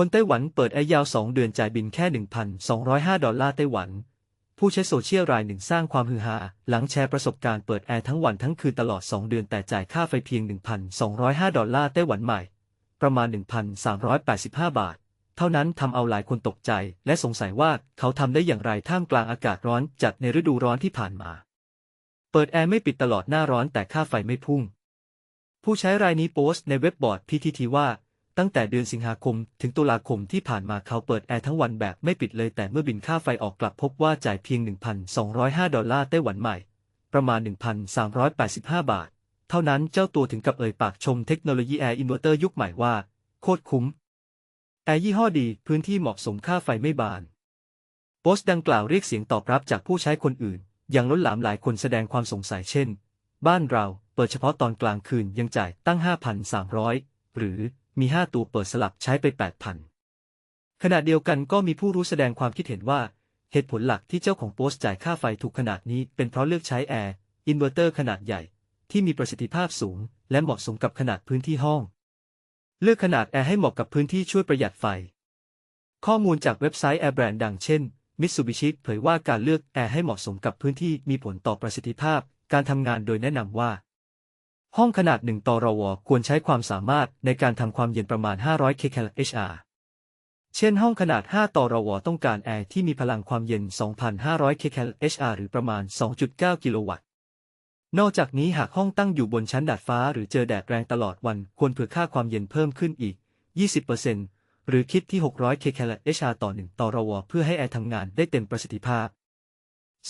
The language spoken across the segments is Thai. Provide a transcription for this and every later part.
คนไต้หวันเปิดแอร์ยาว 2 เดือนจ่ายบินแค่ 1,205 ดอลลาร์ไต้หวัน ผู้ใช้โซเชียลรายหนึ่งสร้างความฮือฮาหลังแชร์ประสบการณ์เปิดแอร์ทั้งวันทั้งคืนตลอด 2 เดือนแต่จ่ายค่าไฟเพียง 1,205 ดอลลาร์ไต้หวันใหม่ ประมาณ 1,385 บาท เท่านั้นทำเอาหลายคนตกใจ และสงสัยว่าเขาทำได้อย่างไรท่ามกลางอากาศร้อนจัดในฤดูร้อนที่ผ่านมา เปิดแอร์ไม่ปิดตลอดหน้าร้อนแต่ค่าไฟไม่พุ่ง ผู้ใช้รายนี้โพสต์ในเว็บบอร์ด PTT ว่า ตั้งแต่เดือนสิงหาคมถึงตุลาคมที่ผ่านมาเขาเปิดแอร์ทั้งวันแบบไม่ปิดเลยแต่เมื่อบินค่าไฟออกกลับพบว่าจ่ายเพียง 1,205 ดอลลาร์ไต้หวันใหม่ ประมาณ 1,385 บาท เท่านั้นเจ้าตัวถึงกับเอ่ยปากชมเทคโนโลยีแอร์อินเวอร์เตอร์ยุคใหม่ว่า โคตรคุ้ม แอร์ยี่ห้อดีพื้นที่เหมาะสมค่าไฟไม่บาน โพสต์ดังกล่าวเรียกเสียงตอบรับจากผู้ใช้คนอื่น อย่างล้นหลามหลายคนแสดงความสงสัยเช่น บ้านเราเปิดเฉพาะตอนกลางคืนยังจ่ายตั้ง 5,300 หรือ มี 5 ตัวเปิดสลับใช้ไป 8,000 ขณะเดียวกันก็มีผู้รู้แสดงความคิดเห็นว่า เหตุผลหลักที่เจ้าของโพสต์จ่ายค่าไฟถูกขนาดนี้เป็นเพราะเลือกใช้แอร์อินเวอร์เตอร์ขนาดใหญ่ ที่มีประสิทธิภาพสูง และเหมาะสมกับขนาดพื้นที่ห้อง เลือกขนาดแอร์ให้เหมาะกับพื้นที่ช่วยประหยัดไฟ ข้อมูลจากเว็บไซต์แอร์แบรนด์ดังเช่น Mitsubishi เผยว่าการเลือกแอร์ให้เหมาะสมกับพื้นที่มีผลต่อประสิทธิภาพ การทำงานโดยแนะนำว่า ห้องขนาด 1 ตรว ควรใช้ความสามารถในการทำความเย็นประมาณ 500 kcal/hr เช่นห้องขนาด 5 ตรว ต้องการแอร์ที่มีพลังความเย็น 2,500 kcal/hr หรือประมาณ 2.9 กิโลวัตต์ นอกจากนี้หากห้องตั้งอยู่บนชั้นดาดฟ้า หรือเจอแดดแรงตลอดวัน ควรเผื่อค่าความเย็นเพิ่มขึ้นอีก 20%หรือคิดที่ 600 kcal/hr ต่อ 1 ตรว เพื่อให้แอร์ทำงานได้เต็มประสิทธิภาพ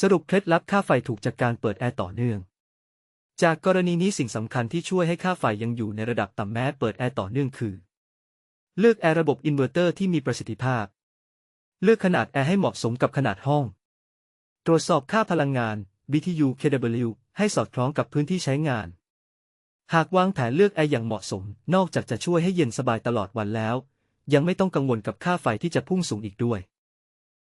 สรุปเคล็ดลับค่าไฟถูกจากการเปิดแอร์ต่อเนื่อง จากกรณีนี้สิ่งสำคัญที่ช่วยให้ค่าไฟยังอยู่ในระดับต่ำแม้เปิดแอร์ต่อเนื่องคือ เลือกแอร์ระบบอินเวอร์เตอร์ที่มีประสิทธิภาพ เลือกขนาดแอร์ให้เหมาะสมกับขนาดห้อง ตรวจสอบค่าพลังงาน BTU kW ให้สอดคล้องกับพื้นที่ใช้งาน หากวางแผนเลือกแอร์อย่างเหมาะสม นอกจากจะช่วยให้เย็นสบายตลอดวันแล้ว ยังไม่ต้องกังวลกับค่าไฟที่จะพุ่งสูงอีกด้วย